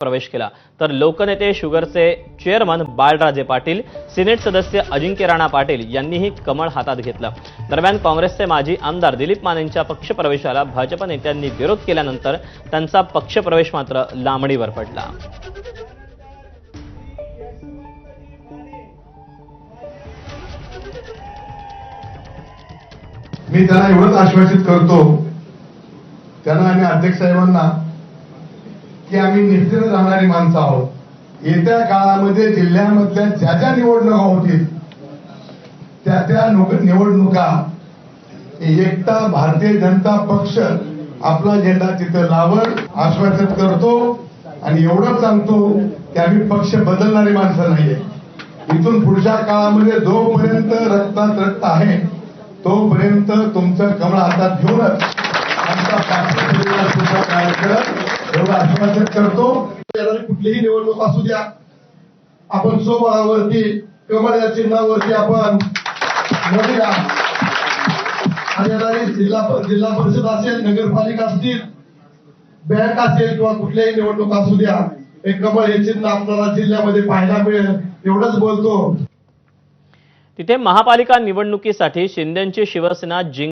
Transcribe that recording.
प्रवेश केला. तर लोकनेते शुगरचे चेअरमन बाळराजे पाटील सिनेट सदस्य अजिंक्य राणा पाटील यांनीही कमळ हातात घेतलं. दरम्यान काँग्रेसचे माजी आमदार दिलीप मानेंच्या पक्षप्रवेशाला भाजप नेत्यांनी विरोध केल्यानंतर त्यांचा पक्षप्रवेश मात्र लांबणीवर पडला. मी त्यांना एवढंच आश्वासित करतो. त्यांना आणि अध्यक्ष साहेबांना की आम्ही निश्चित राहणारी माणसं आहोत. येत्या काळामध्ये जिल्ह्यामधल्या ज्या ज्या निवडणुका होतील त्या त्या निवडणुका एकटा भारतीय जनता पक्ष आपला झेंडा तिथं लावण आश्वासित करतो आणि एवढं सांगतो की आम्ही पक्ष बदलणारी माणसं नाहीये. इथून पुढच्या काळामध्ये जोपर्यंत रक्तात रक्त आहे तोपर्यंत तुमचं कमळ हातात घेऊनच आमचा कार्यक्रम एवढं करतो. येणारी कुठलीही निवडणूक असू द्या. आपण स्वबळावरती कमळ या चिन्हावरती आपण लढूया आणि येणारी जिल्हा जिल्हा परिषद असेल नगरपालिका असतील बँक असेल किंवा कुठल्याही निवडणूक असू द्या हे कमळ हे चिन्ह आपल्याला जिल्ह्यामध्ये पाहायला मिळेल. एवढंच बोलतो. तिथे महापालिका निवडणुकीसाठी शिंदेची शिवसेना जिंक